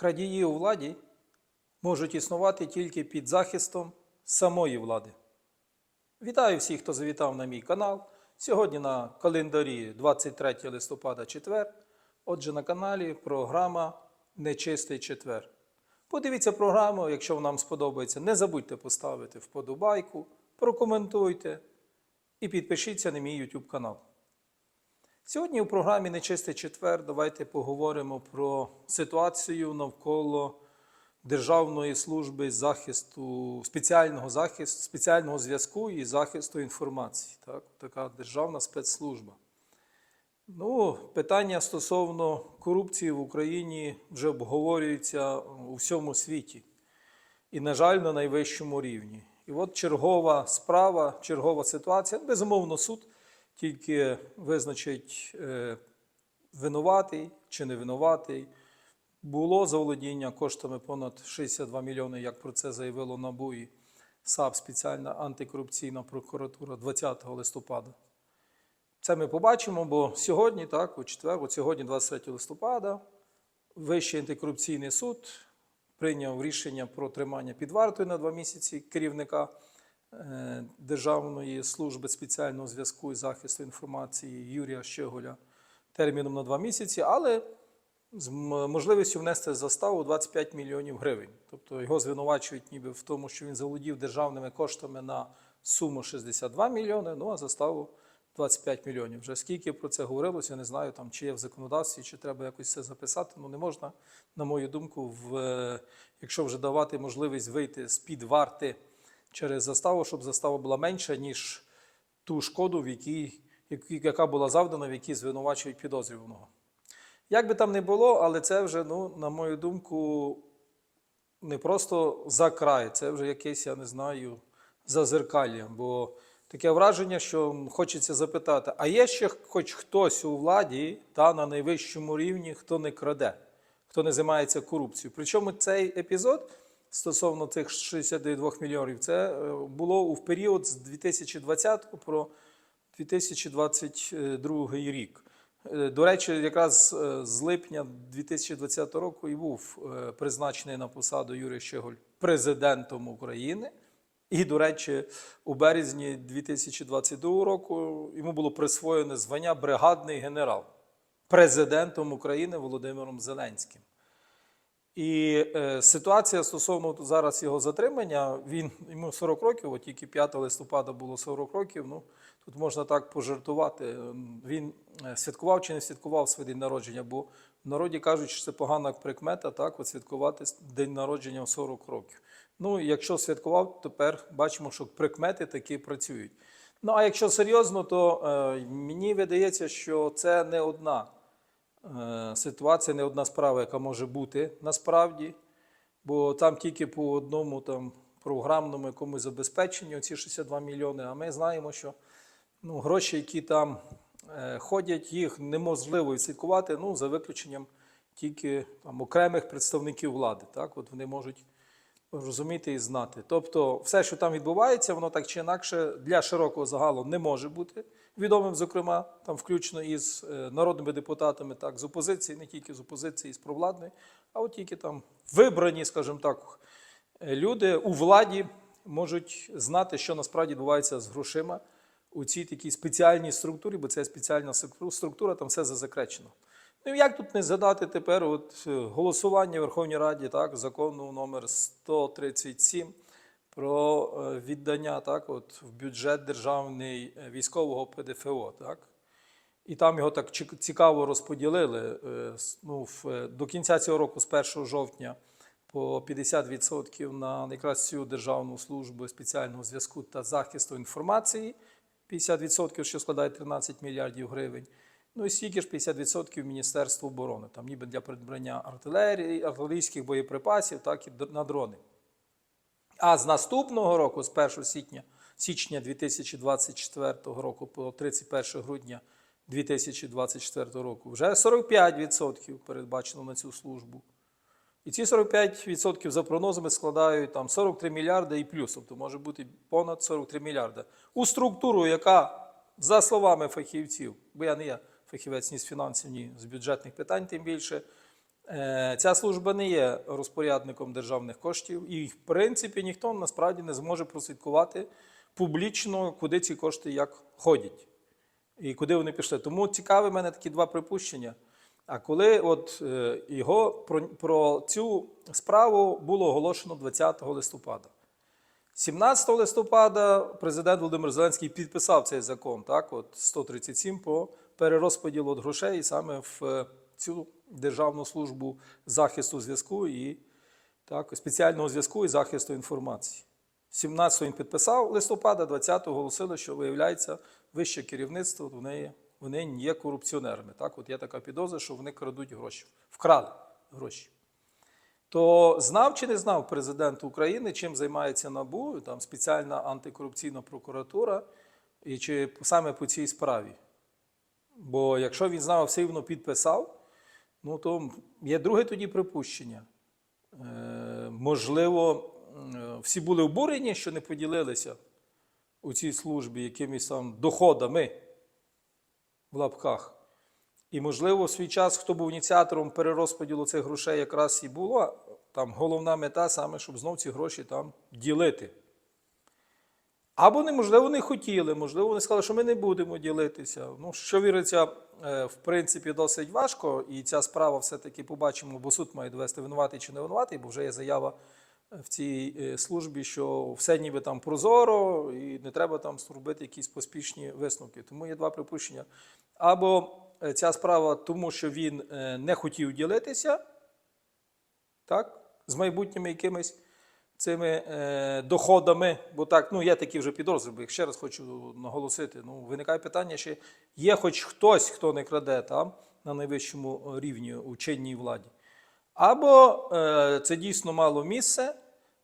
Крадії у владі можуть існувати тільки під захистом самої влади. Вітаю всіх, хто завітав на мій канал. Сьогодні на календарі 23 листопада четвер. Отже, на каналі програма Нечистий четвер. Подивіться програму, якщо вам сподобається, не забудьте поставити вподобайку, прокоментуйте і підпишіться на мій YouTube канал. Сьогодні у програмі Нечистий четвер давайте поговоримо про ситуацію навколо Державної служби захисту, спеціального захисту, спеціального зв'язку і захисту інформації. Так? Така державна спецслужба. Ну, питання стосовно корупції в Україні вже обговорюються у всьому світі. І, на жаль, на найвищому рівні. І от чергова справа, чергова ситуація. Безумовно, суд тільки визначить е, винуватий чи не винуватий. Було заволодіння коштами понад 62 мільйони, як про це заявило НАБУ і САП, спеціальна антикорупційна прокуратура 20 листопада. Це ми побачимо, бо сьогодні, так, у четвер, от сьогодні, 23 листопада, Вищий антикорупційний суд прийняв рішення про тримання під вартою на два місяці керівника Державної служби спеціального зв'язку і захисту інформації Юрія Щеголя терміном на два місяці, але з можливістю внести заставу 25 мільйонів гривень. Тобто його звинувачують ніби в тому, що він заволодів державними коштами на суму 62 мільйони, ну а заставу 25 мільйонів. Вже скільки про це говорилося, не знаю, там, чи є в законодавстві, чи треба якось це записати. Ну не можна, на мою думку, в, е, якщо вже давати можливість вийти з-під варти через заставу, щоб застава була менша, ніж ту шкоду, в якій, яка була завдана, в якій звинувачують підозрюваного. Як би там не було, але це вже, ну, на мою думку, не просто за край, це вже якесь, я не знаю, зазеркалля. Бо таке враження, що хочеться запитати: а є ще хоч хтось у владі та на найвищому рівні, хто не краде, хто не займається корупцією? Причому цей епізод стосовно цих 62 мільйонів, це е, було у період з 2020 про 2022 рік. Е, До речі, якраз е, з липня 2020 року і був призначений на посаду Юрій Щеголь президентом України. І, до речі, у березні 2022 року йому було присвоєне звання бригадний генерал президентом України Володимиром Зеленським. І е, ситуація стосовно зараз його затримання, він йому 40 років, от тільки 5 листопада було 40 років. Ну тут можна так пожартувати. Він е, святкував чи не святкував свій день народження, бо в народі кажуть, що це погана прикмета, так, от святкувати день народження в 40 років. Ну, якщо святкував, тепер бачимо, що прикмети такі працюють. Ну а якщо серйозно, то е, мені видається, що це не одна ситуація, не одна справа, яка може бути насправді, бо там тільки по одному там, програмному якомусь забезпеченню ці 62 мільйони, а ми знаємо, що ну, гроші, які там е, ходять, їх неможливо відслідкувати, ну, за виключенням тільки там, окремих представників влади. Так? От вони можуть розуміти і знати. Тобто, все, що там відбувається, воно так чи інакше для широкого загалу не може бути відомим, зокрема, там включно із е, народними депутатами, так, з опозиції, не тільки з опозиції, з провладної, а от тільки там вибрані, скажімо так, е, люди у владі можуть знати, що насправді відбувається з грошима у цій такій спеціальній структурі, бо це спеціальна структура- там все зазакречено. Ну як тут не згадати тепер от, е, голосування в Верховній Раді, так, закону номер 137 про е, віддання так, от, в бюджет державний е, військового ПДФО. Так? І там його так цікаво розподілили. е, Ну, до кінця цього року, з 1 жовтня, по 50% на цю державну службу спеціального зв'язку та захисту інформації, 50%, що складає 13 мільярдів гривень. Ну і стільки ж 50% Міністерства оборони, там ніби для придбання артилерії, артилерійських боєприпасів, так і на дрони. А з наступного року, з 1 січня, січня 2024 року по 31 грудня 2024 року, вже 45% передбачено на цю службу. І ці 45% за прогнозами складають там 43 мільярди і плюс, тобто може бути понад 43 мільярди. У структуру, яка, за словами фахівців, бо я не є фахівець ні з фінансів, ні з бюджетних питань, тим більше, Ця служба не є розпорядником державних коштів, і, в принципі, ніхто насправді не зможе прослідкувати публічно, куди ці кошти як ходять і куди вони пішли. Тому цікаві в мене такі два припущення. А коли от е, його про, про цю справу було оголошено 20 листопада. 17 листопада президент Володимир Зеленський підписав цей закон, так, от 137 по перерозподілу от грошей саме в е, цю Державну службу захисту зв'язку і так, спеціального зв'язку і захисту інформації. 17-го він підписав листопада, 20-го оголосили, що виявляється вище керівництво, вони, вони є корупціонерами. Так, от є така підозра, що вони крадуть гроші, вкрали гроші. То знав чи не знав президент України, чим займається НАБУ, там спеціальна антикорупційна прокуратура, і чи саме по цій справі? Бо якщо він знав, все рівно підписав, ну то є друге тоді припущення. Е, можливо, е, всі були обурені, що не поділилися у цій службі якимись там доходами в лапках. І, можливо, в свій час, хто був ініціатором перерозподілу цих грошей, якраз і була там головна мета саме, щоб знов ці гроші там ділити. Або неможливо не хотіли, можливо, вони сказали, що ми не будемо ділитися. Ну, що віриться, е, в принципі, досить важко, і ця справа все-таки побачимо, бо суд має довести винуватий чи не винуватий, бо вже є заява в цій е, службі, що все ніби там прозоро, і не треба там робити якісь поспішні висновки. Тому є два припущення. Або е, ця справа, тому що він е, не хотів ділитися, так, з майбутніми якимись цими е, доходами, бо так, ну є такі вже підозри, бо їх ще раз хочу наголосити. Ну, виникає питання, чи є хоч хтось, хто не краде там на найвищому рівні у чинній владі. Або е, це дійсно мало місце,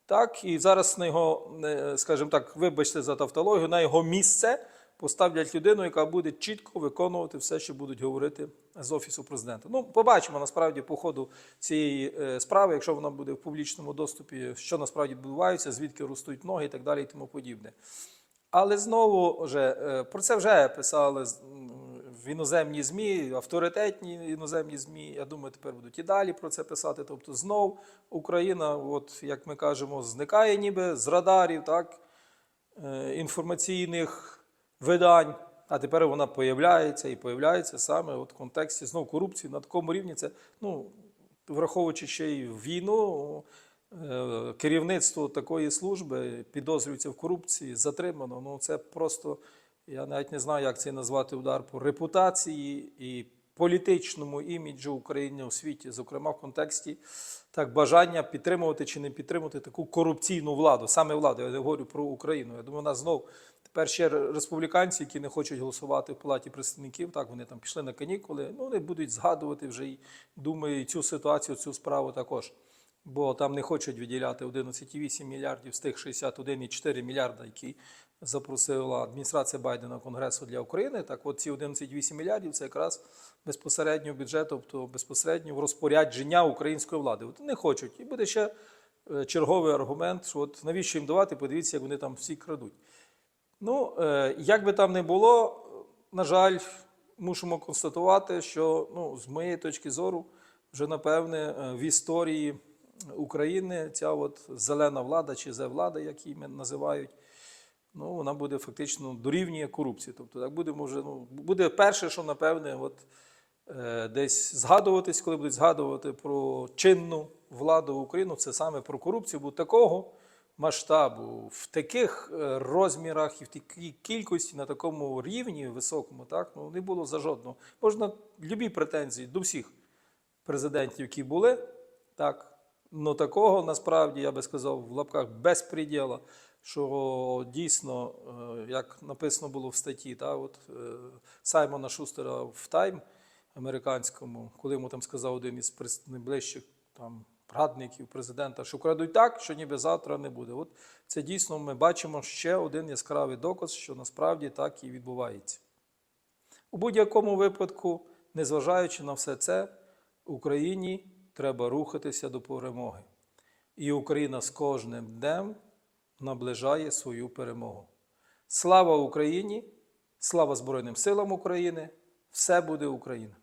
так, і зараз на його, е, скажімо так, вибачте за тавтологію, на його місце поставлять людину, яка буде чітко виконувати все, що будуть говорити з офісу президента. Ну, побачимо насправді по ходу цієї е, справи, якщо вона буде в публічному доступі, що насправді відбувається, звідки ростуть ноги і так далі, і тому подібне. Але знову вже е, про це вже писали в іноземні ЗМІ, авторитетні іноземні ЗМІ. Я думаю, тепер будуть і далі про це писати. Тобто, знов Україна, от як ми кажемо, зникає ніби з радарів, так, е, інформаційних видань. А тепер вона появляється і появляється саме от в контексті знов корупції на такому рівні. Це ну, враховуючи ще й війну, е, керівництво такої служби підозрюється в корупції, затримано. Ну це просто я навіть не знаю, як це назвати удар по репутації і політичному іміджу України у світі, зокрема в контексті так бажання підтримувати чи не підтримувати таку корупційну владу, саме владу. Я не говорю про Україну. Я думаю, нас знов ще республіканці, які не хочуть голосувати в палаті представників. Так вони там пішли на канікули. Ну вони будуть згадувати вже і думаю, цю ситуацію, цю справу також. Бо там не хочуть виділяти 11,8 мільярдів з тих 61,4 мільярда, які запросила адміністрація Байдена Конгресу для України. Так, от ці 11,8 мільярдів це якраз безпосередньо бюджет, тобто безпосередньо в розпорядження української влади. От не хочуть. І буде ще е, черговий аргумент, що от навіщо їм давати, подивіться, як вони там всі крадуть. Ну, е, як би там не було, на жаль, мусимо констатувати, що ну, з моєї точки зору, вже напевне е, в історії України ця от зелена влада чи зе-влада, як її називають, ну, вона буде фактично дорівнює корупції. Тобто, так буде, може, ну, буде перше, що напевне, от, е, десь згадуватись, коли будуть згадувати про чинну владу України, це саме про корупцію, бо такого масштабу, в таких е, розмірах і в такій кількості на такому рівні високому, так, ну, не було за жодного. Можна любі претензії до всіх президентів, які були, так, ну такого насправді, я би сказав, в лапках безпреділа, що дійсно, е, як написано було в статті, та, от, е, Саймона Шустера в Тайм американському, коли йому там сказав один із найближчих там, радників президента, що крадуть так, що ніби завтра не буде. От це дійсно ми бачимо ще один яскравий доказ, що насправді так і відбувається. У будь-якому випадку, незважаючи на все це, Україні треба рухатися до перемоги. І Україна з кожним днем наближає свою перемогу. Слава Україні! Слава Збройним силам України! Все буде Україна!